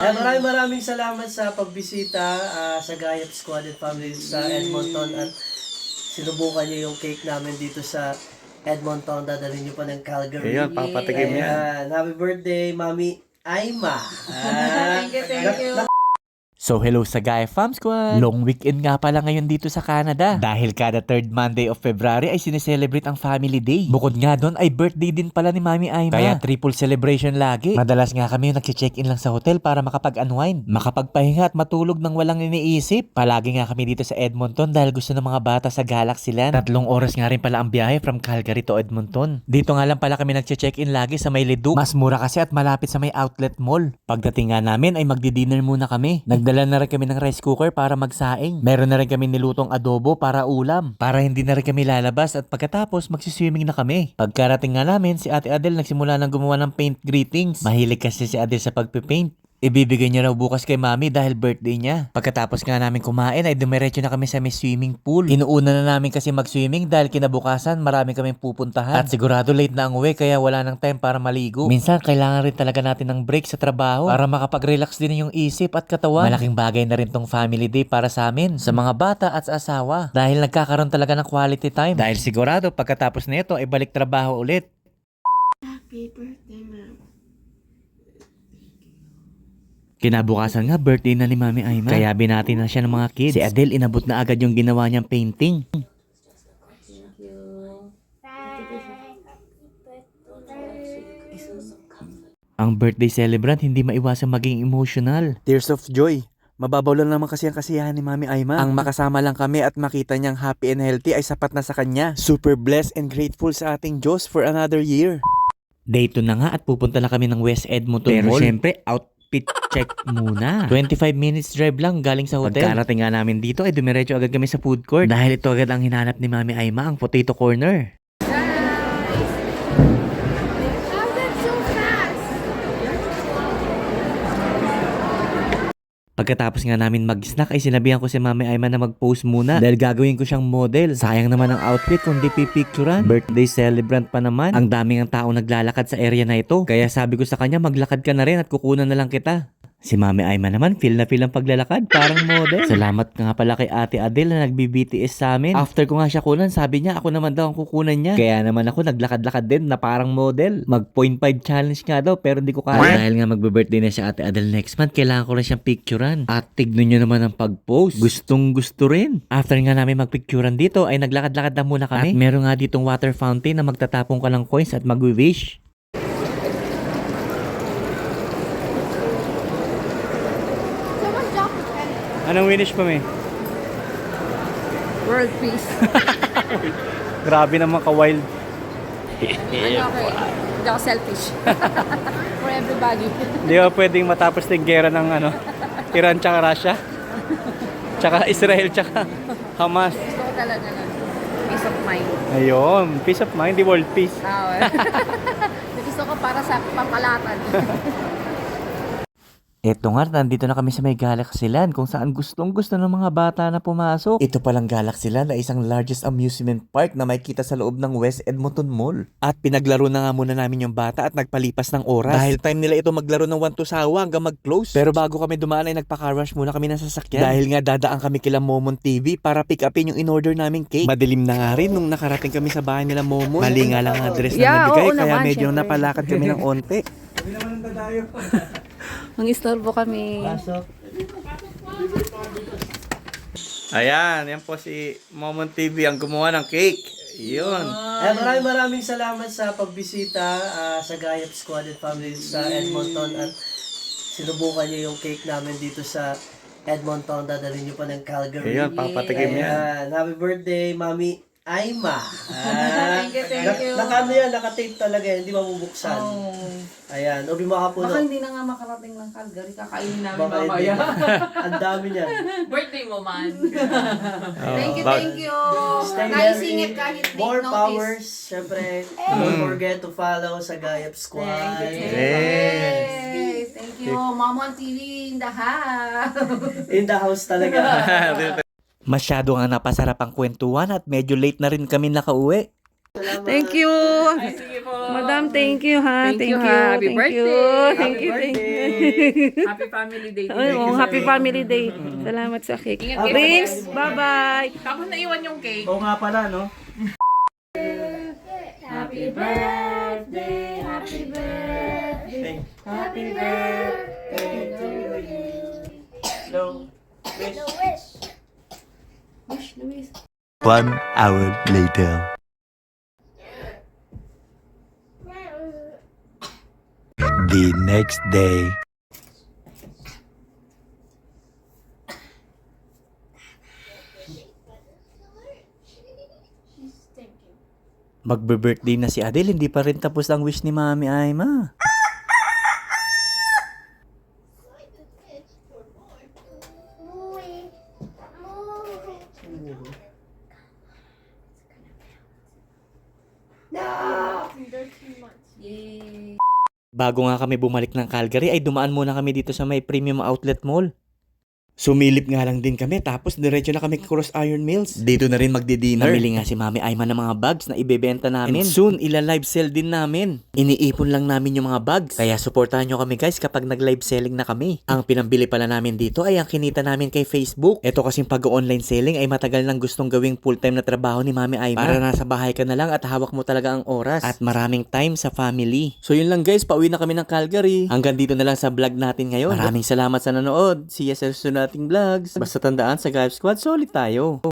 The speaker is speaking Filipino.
Ay, maraming maraming salamat sa pagbisita ah, sa Gayap Squad and Family sa Edmonton at sinubukan niyo yung cake namin dito sa Edmonton. Dadalhin niyo pa ng Calgary. Ayun, papatikim yan. Ayan. Happy birthday, Mami Aima. Ah, Thank you, thank you. So hello sa Gaia Fam Squad! Long weekend nga pala ngayon dito sa Canada. Dahil kada third Monday of February ay sineselebrate ang Family Day. Bukod nga doon ay birthday din pala ni Mami Aima. Kaya triple celebration lagi. Madalas nga kami yung nag-check-in lang sa hotel para makapag-unwind, makapagpahinga at matulog ng walang iniisip. Palagi nga kami dito sa Edmonton dahil gusto ng mga bata sa Galaxy Land. Tatlong oras nga rin pala ang biyahe from Calgary to Edmonton. Dito nga lang pala kami nag-check-in lagi sa may Leduc. Mas mura kasi at malapit sa may outlet mall. Pagdating nga namin ay magdi-dinner muna kami. Nagdala na rin kami ng rice cooker para magsaing. Meron na rin kami nilutong adobo para ulam. Para hindi na rin kami lalabas at pagkatapos magsiswimming na kami. Pagkarating nga namin, si Ate Adele nagsimula ng gumawa ng paint greetings. Mahilig kasi si Adele sa pagpipaint. Ibibigay niya raw bukas kay mami dahil birthday niya. Pagkatapos nga namin kumain ay dumiretso na kami sa may swimming pool. Inuuna na namin kasi mag-swimming dahil kinabukasan marami kaming pupuntahan. At sigurado late na ang uwi kaya wala nang time para maligo. Minsan kailangan rin talaga natin ng break sa trabaho para makapag-relax din yung isip at katawan. Malaking bagay na rin tong family day para sa amin, sa mga bata at sa asawa. Dahil nagkakaroon talaga ng quality time. Dahil sigurado pagkatapos nito ay balik trabaho ulit. Happy birthday, ma'am. Kinabukasan nga birthday na ni Mami Aima. Kaya binati na siya ng mga kids. Si Adele inabot na agad yung ginawa niyang painting. Ang birthday celebrant hindi maiwasang maging emotional. Tears of joy. Mababaw lang naman kasi ang kasiyahan ni Mami Aima. Ang makasama lang kami at makita niyang happy and healthy ay sapat na sa kanya. Super blessed and grateful sa ating Diyos for another year. Day 2 na nga at pupunta na kami ng West Edmonton Pero Mall. syempre, outfit check muna. 25 minutes drive lang galing sa hotel. Pagkarating nga namin dito ay dumiretso agad kami sa food court. Dahil ito agad ang hinanap ni Mami Aima, ang potato corner. Pagkatapos nga namin mag-snack ay sinabihan ko si Mami Aima na mag-post muna dahil gagawin ko siyang model. Sayang naman ang outfit kung di pipicturan. Birthday celebrant pa naman. Ang daming ang tao naglalakad sa area na ito. Kaya sabi ko sa kanya maglakad ka na rin at kukunan na lang kita. Si Mami Aima naman, feel na feel ang paglalakad, parang model. Salamat nga pala kay Ate Adele na nag-BBTS sa amin. After ko nga siya kunan, sabi niya ako naman daw ang kukunan niya. Kaya naman ako naglakad-lakad din na parang model. Mag 0.5 challenge nga daw pero hindi ko kaya. Dahil nga magbe-birthday na si Ate Adele next month, kailangan ko rin siyang picturean. At tignan nyo naman ang pag-post. Gustong gusto rin. After nga namin magpicturean dito, ay naglakad-lakad na muna kami. At meron nga ditong water fountain na magtatapong ka ng coins at mag-wish. Anong winish pa, may? World peace. Grabe naman ka-wild. ano okay? Hindi ako selfish. For everybody. Hindi ba pwedeng matapos na yung gera ng ano, Iran tsaka Russia? Tsaka Israel tsaka Hamas. Gusto ko talaga na peace of mind. Ayun, peace of mind, di world peace. Ah, well. Gusto ko para sa pampalatan. Eto nga, nandito na kami sa may Galaxyland kung saan gustong gusto ng mga bata na pumasok. Ito palang Galaxyland ay isang largest amusement park na makikita sa loob ng West Edmonton Mall. At pinaglaro na nga muna namin yung bata at nagpalipas ng oras. Dahil time nila ito maglaro ng one to sawa hanggang mag-close. Pero bago kami dumaan ay nagpaka-rush muna kami ng sasakyan. Dahil nga dadaan kami kila Momon TV para pick upin yung in-order naming cake. Madilim na nga rin nung nakarating kami sa bahay nila Momon. Mali nga lang ang address na Yeah, nabigay oo kaya naman, medyo syempre. napalakad kami ng onte. Ang istorbo kami. Pasok. Ayan, yan po si Momon TV ang gumawa ng cake. Yun. Ay, maraming maraming salamat sa pagbisita ah, sa Gayap Squad and Family sa Edmonton at sinubukan niyo yung cake namin dito sa Edmonton. Dadalhin niyo pa ng Calgary. Ayun, papatikim yan. Ayan. Happy birthday, Mami Aima. Ah, Thank you, thank you. Naka ano yan, naka-tape talaga yan, hindi mabubuksan. Oh. Ayan, ubi makapuno. Baka hindi na nga makarating ng Calgary. Kakainin namin Baka mamaya. Ang dami niyan. Birthday mo man. Oh, thank you, thank you. Stay Naisingit kahit late More notice. powers. Siyempre, don't forget to follow sa Gayap Squad. Thank you, thank you. Yes. Yay! Thank you. Mamon TV in the house. In the house talaga. Masyado nga napasarap ang kwentuhan at medyo late na rin kami nakauwi. Thank you. Madam, thank you ha. Thank you, ha. Happy thank birthday. You. Thank you, thank you. Happy Family Day. Ay, oh, happy family day. Salamat sa cake. Prince, bye-bye. Tapos naiwan yung cake. Oo nga pala, no? One hour later. The next day. Magbe-birthday na si Adele, hindi pa rin tapos ang wish ni Mami Aima. Bago nga kami bumalik ng Calgary ay dumaan muna kami dito sa may premium outlet mall. Sumilip nga lang din kami tapos diretso na kami cross iron mills. Dito na rin magdi-dinner. Namili nga si Mami Ayman ng mga bags na ibebenta namin. And soon, ila-live sell din namin. Iniipon lang namin yung mga bags. Kaya supportahan nyo kami guys kapag nag-live selling na kami. Ang pinambili pala namin dito ay ang kinita namin kay Facebook. Ito kasing pag-online selling ay matagal nang gustong gawing full-time na trabaho ni Mami Ayman. Para nasa bahay ka na lang at hawak mo talaga ang oras. At maraming time sa family. So yun lang guys, pauwi na kami ng Calgary. Hanggang dito na lang sa vlog natin ngayon. Maraming salamat sa nanood. See you sa susunod nating vlogs. Basta tandaan sa Guys Squad, solid tayo.